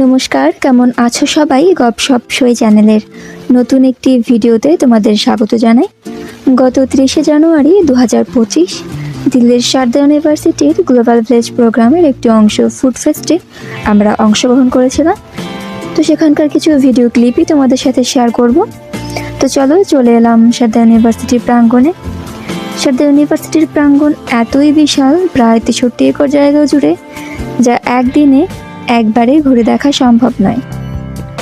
নমস্কার, কেমন আছো সবাই? গপসপ সই চ্যানেলের নতুন একটি ভিডিওতে তোমাদের স্বাগত জানাই। গত তিরিশে জানুয়ারি দু পঁচিশ, দিল্লির শারদা ইউনিভার্সিটির গ্লোবাল ভিলেজ প্রোগ্রামের একটি অংশ ফুড ফেস্টে আমরা অংশগ্রহণ করেছিলাম। তো সেখানকার কিছু ভিডিও ক্লিপই তোমাদের সাথে শেয়ার করব। তো চলো, চলে এলাম শারদা ইউনিভার্সিটির প্রাঙ্গণে। সারদা ইউনিভার্সিটির প্রাঙ্গণ এতই বিশাল, প্রায় তেষট্টি একর জায়গা জুড়ে, যা একদিনে একবারে ঘুরে দেখা সম্ভব নয়।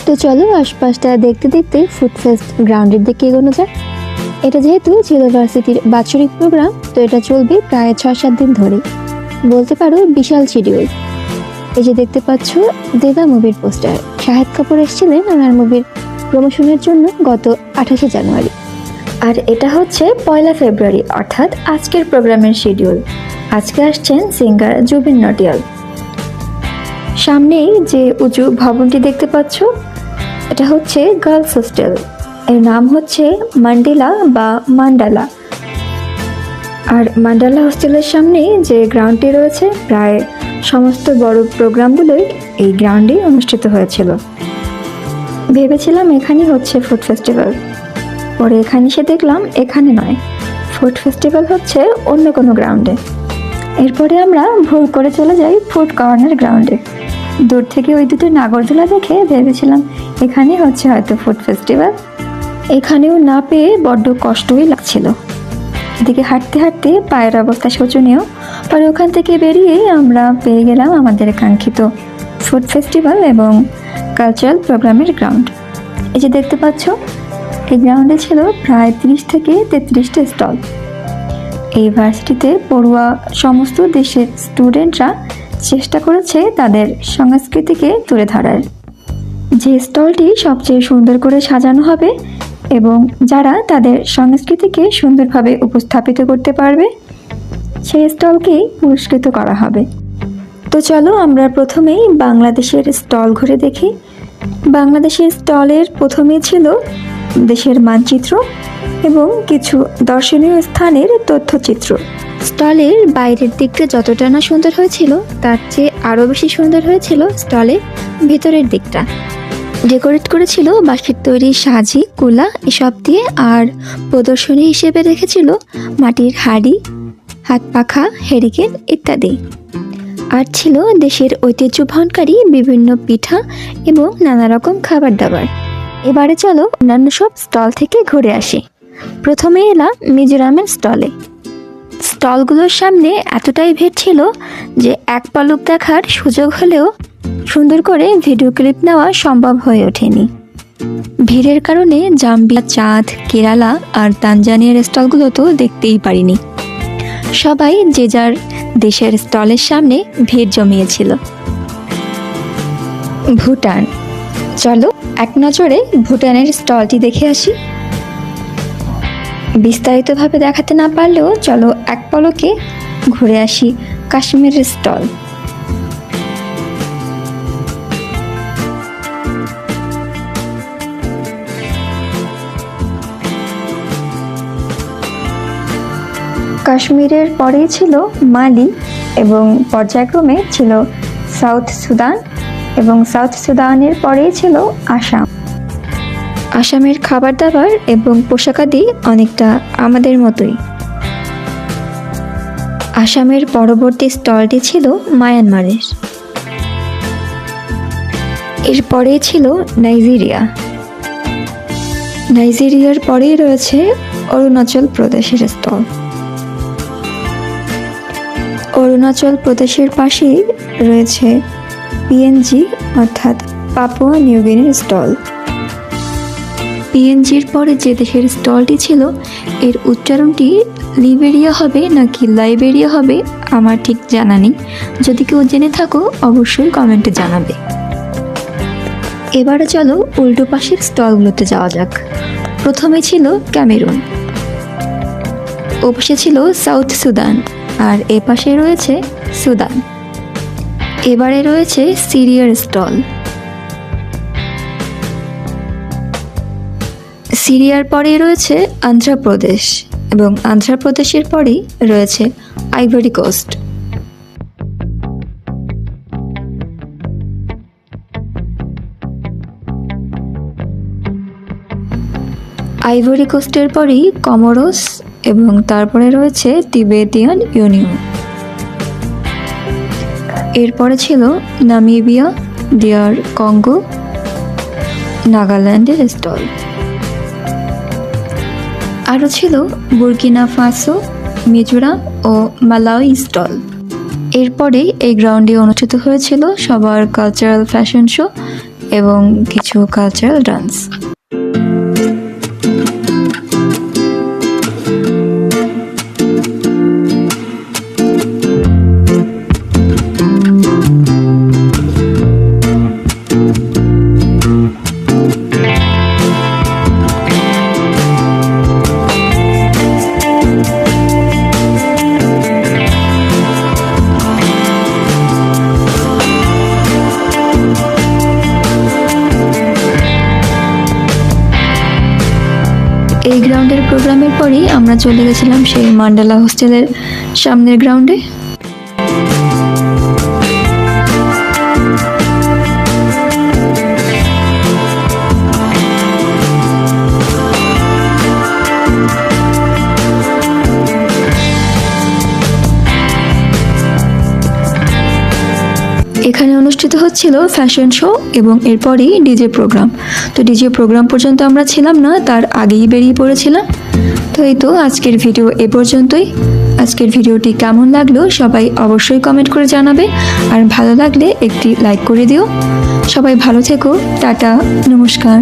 তো চলো আশপাশটা দেখতে দেখতে ফুড ফেস্ট গ্রাউন্ডের দিকে এগোনো যাক। এটা যেহেতু ইউনিভার্সিটির বাৎসরিক প্রোগ্রাম তো এটা চলবে প্রায় ছয় সাত দিন ধরে। বলতে পারো বিশাল শিডিউল এই যে দেখতে পাচ্ছ, দেবা মুভির পোস্টার শাহেদ কাপুর এসেছিলেন ওনার মুভির প্রমোশনের জন্য গত আঠাশে জানুয়ারি। আর এটা হচ্ছে পয়লা ফেব্রুয়ারি, অর্থাৎ আজকের প্রোগ্রামের শিডিউল আজকে আসছেন সিঙ্গার জুবিন নটিয়াল। সামনেই যে উঁচু ভবনটি দেখতে পাচ্ছ, এটা হচ্ছে গার্লস হোস্টেল এর নাম হচ্ছে মান্ডেলা বা মান্ডালা। আর মান্ডালা হোস্টেলের সামনে যে গ্রাউন্ডটি রয়েছে, প্রায় সমস্ত বড় প্রোগ্রামগুলোই এই গ্রাউন্ডে অনুষ্ঠিত হয়েছিল। ভেবেছিলাম এখানেই হচ্ছে ফুড ফেস্টিভ্যাল পরে এখানে এসে দেখলাম এখানে নয় ফুড ফেস্টিভ্যাল হচ্ছে অন্য কোনো গ্রাউন্ডে এরপরে আমরা ভুল করে চলে যাই ফুড কর্নার গ্রাউন্ডে দূর থেকে ওই দুটো নাগরদোলা দেখে ভেবেছিলাম এখানে হচ্ছে হয়তো ফুড ফেস্টিভ্যাল এখানেও না পেয়ে বড্ড কষ্টই লাগছিল। এদিকে হাঁটতে হাঁটতে পায়ের অবস্থা শোচনীয়। পরে ওখান থেকে বেরিয়ে আমরা পেয়ে গেলাম আমাদের কাঙ্ক্ষিত ফুড ফেস্টিভ্যাল এবং কালচারাল প্রোগ্রামের গ্রাউন্ড এই যে দেখতে পাচ্ছ, এই গ্রাউন্ডে ছিল প্রায় তিরিশ থেকে তেত্রিশটা স্টল এই ভার্সিটিতে পড়ুয়া সমস্ত দেশের স্টুডেন্টরা চেষ্টা করেছে তাদের সংস্কৃতিকে তুলে ধরার। যে স্টলটি সবচেয়ে সুন্দর করে সাজানো হবে এবং যারা তাদের সংস্কৃতিকে সুন্দরভাবে উপস্থাপিত করতে পারবে, সেই স্টলকেই পুরস্কৃত করা হবে। তো চলো আমরা প্রথমেই বাংলাদেশের স্টল ঘুরে দেখি। বাংলাদেশের স্টলের প্রথমে ছিল দেশের মানচিত্র এবং কিছু দর্শনীয় স্থানের তথ্যচিত্র। স্টলের বাইরের দিকটা যতটা না সুন্দর হয়েছিল, তার চেয়ে আরও বেশি সুন্দর হয়েছিল স্টলের ভেতরের দিকটা। ডেকোরেট করেছিল বাঁশের তৈরি সাজি, কুলা এসব দিয়ে, আর প্রদর্শনী হিসেবে রেখেছিল মাটির হাড়ি, হাত পাখা, হেরিকেন ইত্যাদি। আর ছিল দেশের ঐতিহ্য বহনকারী বিভিন্ন পিঠা এবং নানা রকম খাবার দাবার এবারে চলো অন্যান্য সব স্টল থেকে ঘুরে আসি। প্রথমে এলাম মিজোরামের স্টলে। স্টলগুলোর সামনে এতটাই ভিড় ছিল যে এক পলক দেখার সুযোগ হলেও সুন্দর করে ভিডিও ক্লিপ নেওয়া সম্ভব হয়ে ওঠেনি। ভিড়ের কারণে জাম্বিয়া চাঁদ, কেরালা আর তানজানিয়ার স্টলগুলো তো দেখতেই পারিনি। সবাই যে যার দেশের স্টলের সামনে ভিড় জমিয়েছিল। ভুটান। চলো এক নজরে ভুটানের স্টলটি দেখে আসি। বিস্তারিতভাবে দেখাতে না পারলেও চলো এক পলকে ঘুরে আসি কাশ্মীরের স্টল। কাশ্মীরের পরেই ছিল মালি এবং পর্যায়ক্রমে ছিল সাউথ সুদান এবং সাউথ সুদানের পরেই ছিল আসাম। আসামের খাবার দাবার এবং পোশাকাদি অনেকটা আমাদের মতোই। আসামের পরবর্তী স্টলটি ছিল মায়ানমারের। এরপরে ছিল নাইজেরিয়া। নাইজেরিয়ার পরেই রয়েছে অরুণাচল প্রদেশের স্টল। অরুণাচল প্রদেশের পাশেই রয়েছে পিএনজি, অর্থাৎ পাপুয়া নিউগিনির স্টল। পিএনজির পরে যে দেশের স্টলটি ছিল, এর উচ্চারণটি লিবেরিয়া হবে নাকি লাইবেরিয়া হবে, আমার ঠিক জানা নেই। যদি কেউ জেনে থাকো, অবশ্যই কমেন্টে জানাবে। এবারে চলো উল্টো পাশের স্টলগুলোতে যাওয়া যাক। প্রথমে ছিল ক্যামেরুন। ওপাশে ছিল সাউথ সুদান, আর এ পাশে রয়েছে সুদান। এবারে রয়েছে সিরিয়ার স্টল। সিরিয়ার পরেই রয়েছে আন্ধ্রপ্রদেশ এবং আন্ধ্রপ্রদেশের পরেই রয়েছে আইভরি কোস্ট। আইভরি কোস্টের পরই কমরস এবং তারপরে রয়েছে তিবেতিয়ান ইউনিয়ন। এরপরে ছিল নামিবিয়া, ডিয়ার কঙ্গো, নাগাল্যান্ডের স্টল। আরও ছিল বুর্কিনা ফাসো, মিজোরাম ও মালাউই স্টল। এরপরেই এই গ্রাউন্ডে অনুষ্ঠিত হয়েছিল সবার কালচারাল ফ্যাশন শো এবং কিছু কালচারাল ডান্স গ্রাউন্ডের প্রোগ্রামের পরেই আমরা চলে গেছিলাম সেই মান্ডালা হোস্টেলের সামনের গ্রাউন্ডে অনুষ্ঠিত হচ্ছিল ফ্যাশন শো এবং এরপরই ডিজে প্রোগ্রাম তো ডিজে প্রোগ্রাম পর্যন্ত আমরা ছিলাম না, তার আগেই বেরিয়ে পড়েছিলাম। তো এই তো আজকের ভিডিও এ পর্যন্তই। আজকের ভিডিওটি কেমন লাগল সবাই অবশ্যই কমেন্ট করে জানাবে। আর ভালো লাগলে একটি লাইক করে দিও। সবাই ভালো থেকো, টাটা, নমস্কার।